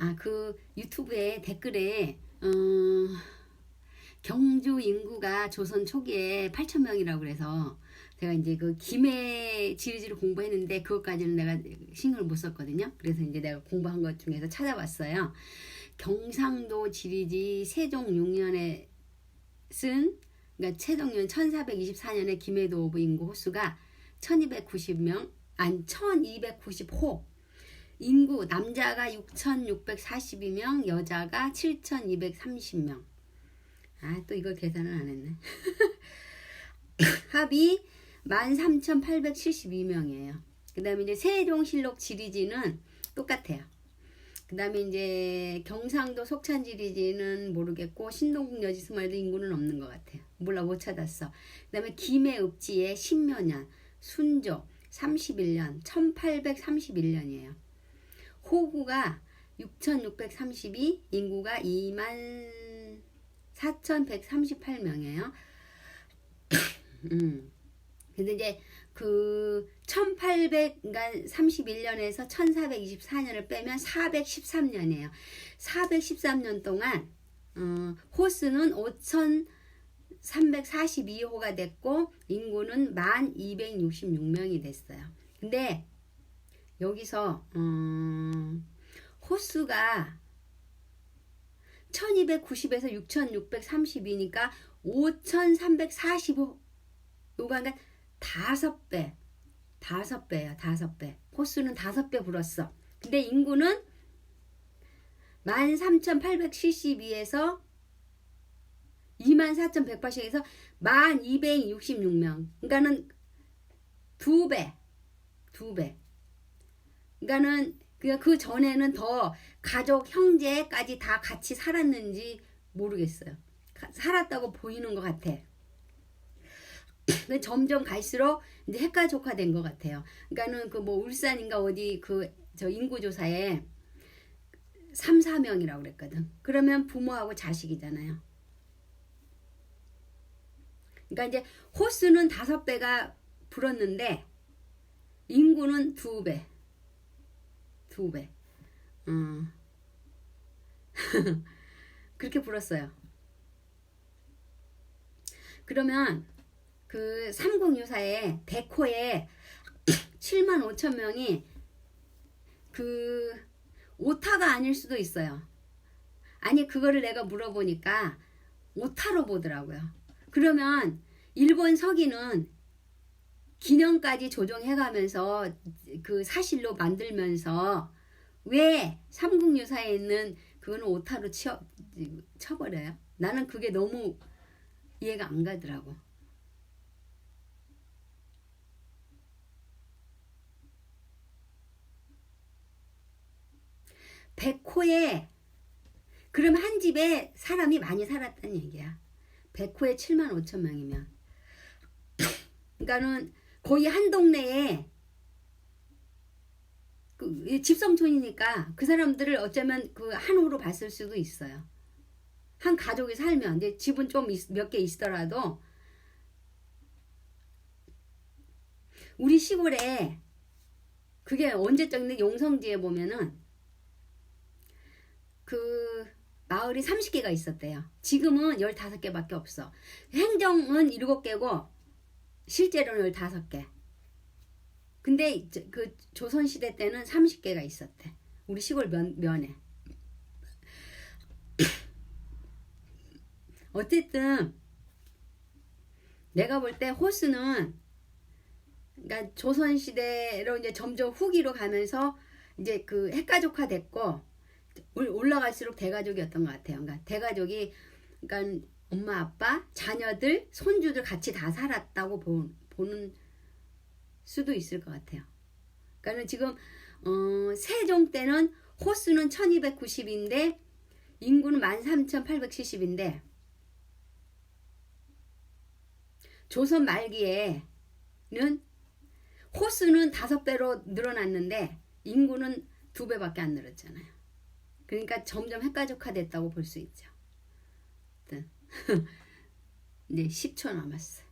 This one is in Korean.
아, 그 유튜브에 댓글에 어, 경주 인구가 조선 초기에 8천 명이라고 그래서 제가 이제 그 김해 지리지를 공부했는데 그것까지는 내가 신경을 못 썼거든요. 그래서 이제 내가 공부한 것 중에서 찾아봤어요. 경상도 지리지 세종 6년에 쓴 그러니까 세종년 1424년에 김해도 오브 인구 호수가 1290명 아니 1290호 인구 남자가 6,642명, 여자가 7,230명. 아, 또 이걸 계산을 안 했네. 합이 13,872명이에요. 그 다음에 이제 세종실록 지리지는 똑같아요. 그 다음에 이제 경상도 속찬 지리지는 모르겠고 신동국 여지스마일도 인구는 없는 것 같아요. 몰라 못 찾았어. 그 다음에 김해읍지의 신묘년, 순조 31년, 1831년이에요. 호구가 6,632, 인구가 2만 4,138명이에요. 음. 근데 이제 그 1831년에서 1424년을 빼면 413년이에요. 413년 동안 어, 호수는 5,342호가 됐고 인구는 1,266명이 됐어요. 근데 여기서 음, 호수가 1290에서 6632니까 5345 요가 그러니까 다섯 배 다섯 배야 다섯 배. 호수는 다섯 배 불었어. 근데 인구는 13,872에서 24,180에서 1,266명. 그러니까는 두배 두배 그러니까는 그, 그 전에는 더 가족 형제까지 다 같이 살았는지 모르겠어요. 가- 살았다고 보이는 것 같아. 점점 갈수록 이제 핵가족화된 것 같아요. 그러니까는 그 뭐 울산인가 어디 그 저 인구조사에 3, 4명이라고 그랬거든. 그러면 부모하고 자식이잖아요. 그러니까 이제 호수는 다섯 배가 불었는데 인구는 두 배. 두 배. 어. 그렇게 불었어요. 그러면 그 삼국유사에 백호에 7만 5천 명이 그 오타가 아닐 수도 있어요. 아니 그거를 내가 물어보니까 오타로 보더라고요. 그러면 일본 서기는 기념까지 조정해가면서 그 사실로 만들면서 왜 삼국유사에 있는 그거는 오타로 쳐, 쳐버려요? 나는 그게 너무 이해가 안 가더라고. 백호에 그럼 한 집에 사람이 많이 살았다는 얘기야. 백호에 7만 5천 명이면. 그러니까는 거의 한 동네에 그 집성촌이니까 그 사람들을 어쩌면 그 한우로 봤을 수도 있어요. 한 가족이 살면 이제 집은 좀 몇 개 있더라도 우리 시골에 그게 언제적인데 용성지에 보면은 그 마을이 30개가 있었대요. 지금은 15개밖에 없어. 행정은 7개고 실제로는 15개. 근데 그 조선시대 때는 30개가 있었대. 우리 시골 면, 면에. 어쨌든 내가 볼 때 호수는 그러니까 조선시대로 이제 점점 후기로 가면서 이제 그 핵가족화 됐고 올- 올라갈수록 대가족이었던 것 같아요. 그러니까 대가족이 그러니까 엄마 아빠 자녀들 손주들 같이 다 살았다고 보, 보는 수도 있을 것 같아요. 그러니까 지금 어, 세종 때는 호수는 1290인데 인구는 13,870인데 조선 말기에는 호수는 다섯 배로 늘어났는데 인구는 두 배밖에 안 늘었잖아요. 그러니까 점점 핵가족화됐다고 볼 수 있죠. 네, 10초 남았어.